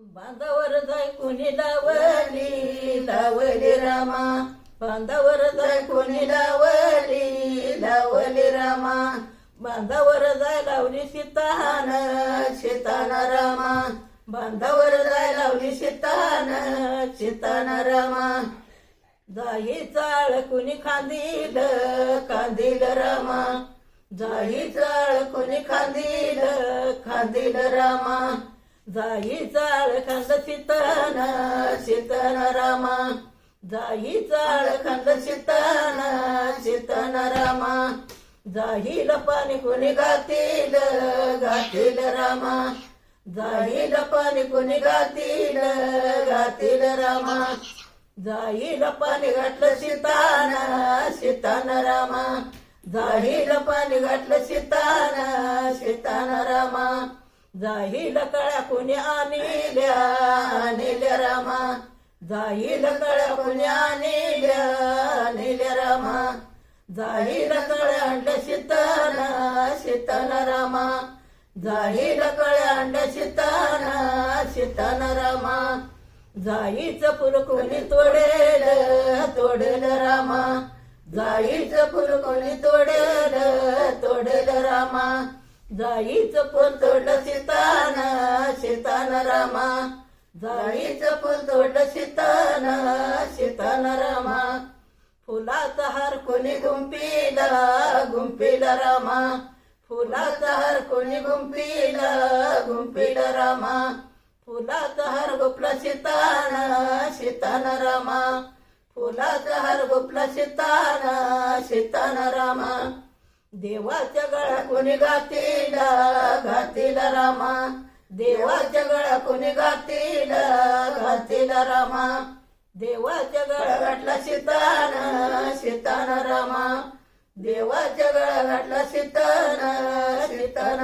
बांधावर जाय कोणी लावली लावली रामा. बांधावर जाय कोणी लावली लावली रामा. बांधावर जाय लावली सीतान सीतान रामा. बांधावर जाय लावली सीतान सीतान रामा. जाई चाळ कुणी खांदील कांदील रामा. जाई चाळ कुणी खांदील खांदील रामा. जाई चाळ खांद चितन सीतन रामा. जाई चाळ खांद चितन सीतन रामा. जाईल पाणी कोणी गातील गातील रामा. जाईल पाणी कोणी गातील गातील रामा. जाईल पाणी घातलं शितान सीतान रामा. जाईल पाणी घातलं शितान शितान रामा. जाईल कळ्या कुणी आणल्या आणल्या रामा. जाईल कळ्या कुणी आणल्या आणल्या रामा. जाईल कळ्या अंड शिताना सीतान रामा. जाईल कळ्या अंड शिताना सीतान रामा. जाईचं फुल कोणी तोडेल तोडेल रामा. जाईचं फुल कोणी तोडेल तोडेल रामा. जाईचं फुल तोडलं सीतान सीतान रामा. जाईचं फुल तोडलं सीतान शेतान रामा. फुलाचा हार कोणी गुंपीला गुंपीला रामा. फुलाचा हार कोणी गुंपीला गुंपीला रामा. फुलाचा हार गोपला शितान सीतान रामा. फुलाचा हार गोपला शितान सीतान रामा. देवाच्या गळा कोणी गातील घातील रामा. देवाच्या गळा कोणी गातील घातील रामा. देवाच्या गळा घातला सीतान सीतान रामा. देवाच्या गळा घातला सीतान